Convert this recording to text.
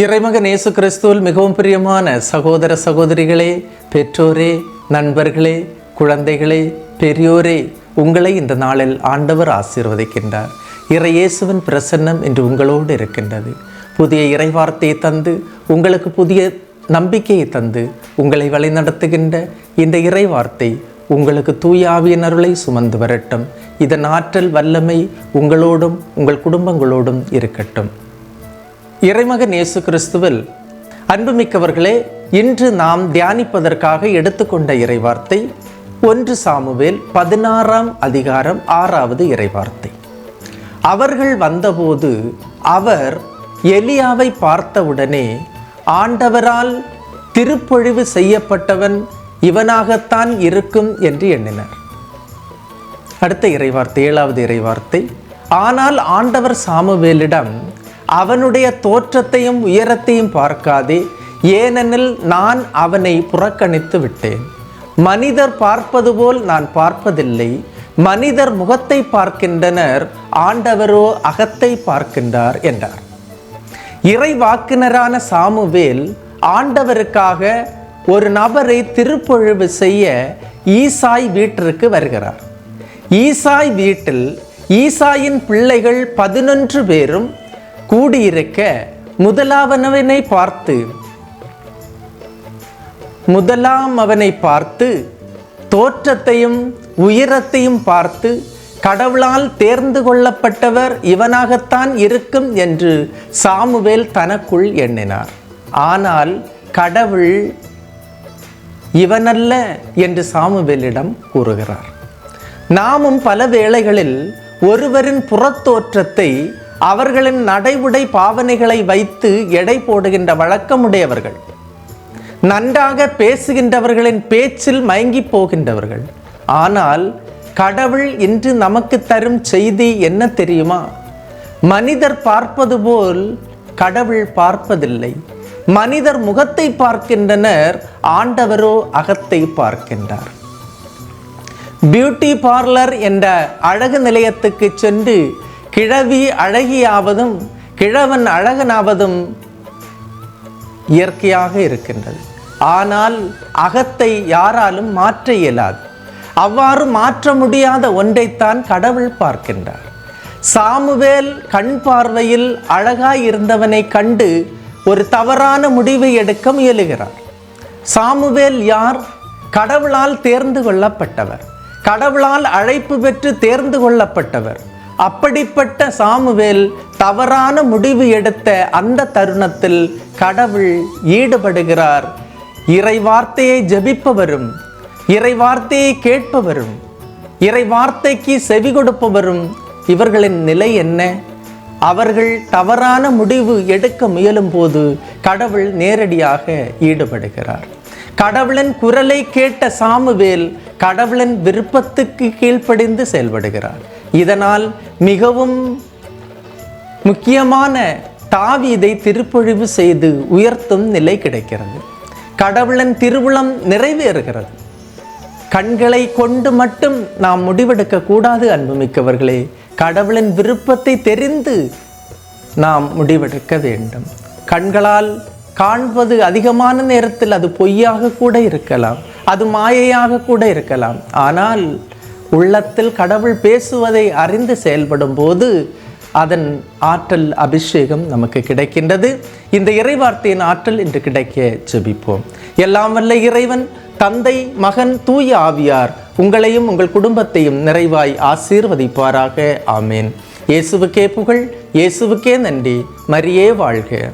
இறைமகன் இயேசு கிறிஸ்துவில் மிகவும் பிரியமான சகோதர சகோதரிகளே பெற்றோரே நண்பர்களே குழந்தைகளே பெரியோரே உங்களை இந்த நாளில் ஆண்டவர் ஆசீர்வதிக்கின்றார். இறை இயேசுவின் பிரசன்னம் இன்று உங்களோடு இருக்கின்றது. புதிய இறைவார்த்தையை தந்து உங்களுக்கு புதிய நம்பிக்கையை தந்து உங்களை வழிநடத்துகின்ற இந்த இறைவார்த்தை உங்களுக்கு தூய அருளை சுமந்து வரட்டும். இதன் ஆற்றல் வல்லமை உங்களோடும் உங்கள் குடும்பங்களோடும் இருக்கட்டும். இறைமகன் இயேசு கிறிஸ்துவில் அன்புமிக்கவர்களே இன்று நாம் தியானிப்பதற்காக எடுத்துக்கொண்ட இறைவார்த்தை ஒன்று சாமுவேல் பதினாறாம் அதிகாரம் ஆறாவது இறைவார்த்தை. அவர்கள் வந்தபோது அவர் எலியாவை பார்த்தவுடனே ஆண்டவரால் திருப்பொழிவு செய்யப்பட்டவன் இவனாகத்தான் இருக்கும் என்று எண்ணினர். அடுத்த இறைவார்த்தை ஏழாவது இறைவார்த்தை ஆனால் ஆண்டவர் சாமுவேலிடம் அவனுடைய தோற்றத்தையும் உயரத்தையும் பார்க்காதே. ஏனெனில் நான் அவனை புறக்கணித்து விட்டேன். மனிதர் பார்ப்பது போல் நான் பார்ப்பதில்லை. மனிதர் முகத்தை பார்க்கின்றனர். ஆண்டவரோ அகத்தை பார்க்கின்றார் என்றார். இறைவாக்கினரான சாமுவேல் ஆண்டவருக்காக ஒரு நபரை திருப்பொழிவு செய்ய ஈசாய் வீட்டிற்கு வருகிறார். ஈசாய் வீட்டில் ஈசாயின் பிள்ளைகள் பதினொன்று பேரும் கூடியிருக்க முதலாவனவனை பார்த்து முதலாம் அவனை பார்த்து தோற்றத்தையும் உயரத்தையும் பார்த்து கடவுளால் தேர்ந்து கொள்ளப்பட்டவர் இவனாகத்தான் இருக்கும் என்று சாமுவேல் தனக்குள் எண்ணினார். ஆனால் கடவுள் இவனல்ல என்று சாமுவேலிடம் கூறுகிறார். நாமும் பல வேளைகளில் ஒருவரின் புறத்தோற்றத்தை அவர்களின் நடைமுறை பாவனைகளை வைத்து எடை போடுகின்ற வழக்கமுடையவர்கள் நன்றாக பேசுகின்றவர்களின் பேச்சில் மயங்கி போகின்றவர்கள். ஆனால் கடவுள் இன்று நமக்கு தரும் செய்தி என்ன தெரியுமா? மனிதர் பார்ப்பது போல் கடவுள் பார்ப்பதில்லை. மனிதர் முகத்தை பார்க்கின்றனர் ஆண்டவரோ அகத்தை பார்க்கின்றார். பியூட்டி பார்லர் என்ற அழகு நிலையத்துக்கு சென்று கிழவி அழகியாவதும் கிழவன் அழகனாவதும் இயற்கையாக இருக்கின்றது. ஆனால் அகத்தை யாராலும் மாற்ற இயலாது. அவ்வாறு மாற்ற முடியாத ஒன்றைத்தான் கடவுள் பார்க்கின்றார். சாமுவேல் கண் பார்வையில் அழகாய் இருந்தவனை கண்டு ஒரு தவறான முடிவை எடுக்க முயலுகிறார். சாமுவேல் யார்? கடவுளால் தேர்ந்து கொள்ளப்பட்டவர். கடவுளால் அழைப்பு பெற்று தேர்ந்து கொள்ளப்பட்டவர். அப்படிப்பட்ட சாமுவேல் தவறான முடிவு எடுத்த அந்த தருணத்தில் கடவுள் ஈடுபடுகிறார். இறை வார்த்தையை ஜபிப்பவரும் இறை வார்த்தையை கேட்பவரும் இறை வார்த்தைக்கு செவி கொடுப்பவரும் இவர்களின் நிலை என்ன? அவர்கள் தவறான முடிவு எடுக்க முயலும் போது கடவுள் நேரடியாக ஈடுபடுகிறார். கடவுளின் குரலை கேட்ட சாமுவேல் கடவுளின் விருப்பத்துக்கு கீழ்ப்படிந்து செயல்படுகிறார். இதனால் மிகவும் முக்கியமான தாவீதை திருப்பொழிவு செய்து உயர்த்தும் நிலை கிடைக்கிறது. கடவுளின் திருவுளம் நிறைவேறுகிறது. கண்களை கொண்டு மட்டும் நாம் முடிவெடுக்க கூடாது அன்புமிக்கவர்களே கடவுளின் விருப்பத்தை தெரிந்து நாம் முடிவெடுக்க வேண்டும். கண்களால் காண்பது அதிகமான நேரத்தில் அது பொய்யாக கூட இருக்கலாம். அது மாயையாக கூட இருக்கலாம். ஆனால் உள்ளத்தில் கடவுள் பேசுவதை அறிந்து செயல்படும் போது அதன் ஆற்றல் அபிஷேகம் நமக்கு கிடைக்கின்றது. இந்த இறைவார்த்தையின் ஆற்றல் இன்று கிடைக்க ஜெபிப்போம். எல்லாம் வல்ல இறைவன் தந்தை மகன் தூய ஆவியார் உங்களையும் உங்கள் குடும்பத்தையும் நிறைவாய் ஆசீர்வதிப்பாராக. ஆமேன். இயேசுவுக்கே புகழ் இயேசுவுக்கே நன்றி. மரியே வாழ்க.